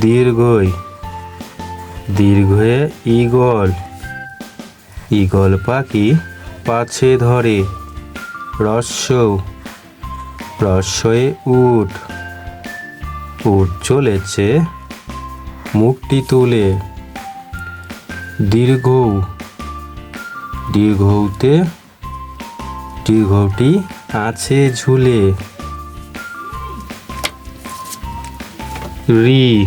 দীর্ঘই। দীর্ঘয়ে eagle. Eagle পাখি পাছে ধরে। রস্য রস্যয়ে উট। উঠ চলেছে মুখটি তুলে। দীর্ঘ দীর্ঘতে দীর্ঘটি আছে ঝুলে। রি।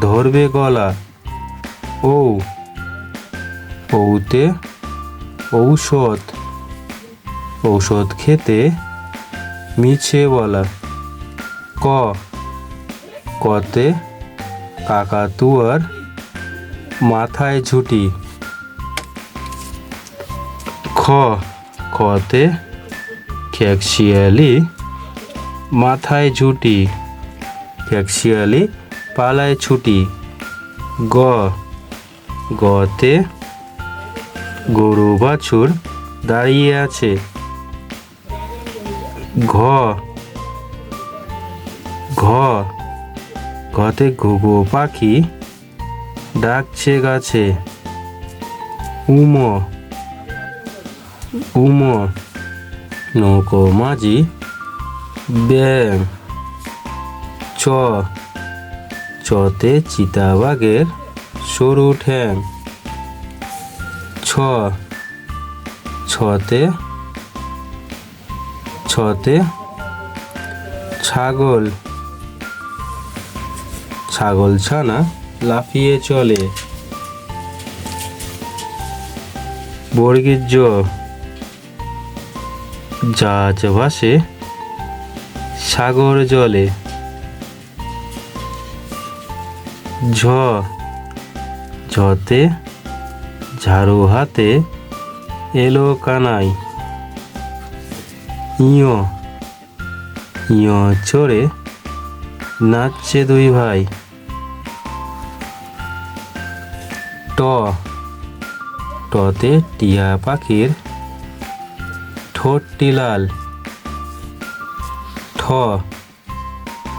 ধরবে গলা। ও, ওতে ঔষধ। ঔষধ খেতে মিছে বলা। ক, কতে কাকাতুয়ার মাথায় ঝুটি। খ খতে খ্যাকশিয়ালি মাথায় ঝুটি। খ্যাকশিয়ালি পালায় ছুটি। গ। গতে গরু বাছুর দাঁড়িয়ে আছে। ঘ। ঘ। ঘতে ঘুঘু পাখি ডাকছে গাছে। উম। উম। নৌকো মাঝি ব্যাং। চ। চতে চিতাবাঘের সরু ঠ্যাং। ছ, ছতে ছতে ছাগল। ছাগল ছানা লাফিয়ে চলে। বর্গীর জ জাহাজ ভাসে সাগর জলে। ঝ, ঝতে ঝাড়ু হাতে এলো কানাই। ইয় ইয় চড়ে নাচছে দুই ভাই। ট, টতে টিয়া পাখির ঠোঁটটি লাল। ঠ,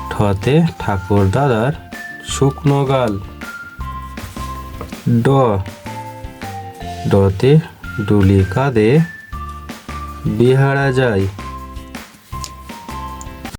ঠতে ঠাকুর দাদার শুকনো গাল। ড। ডতে ডুলি কাঁধে বিহারা যায়।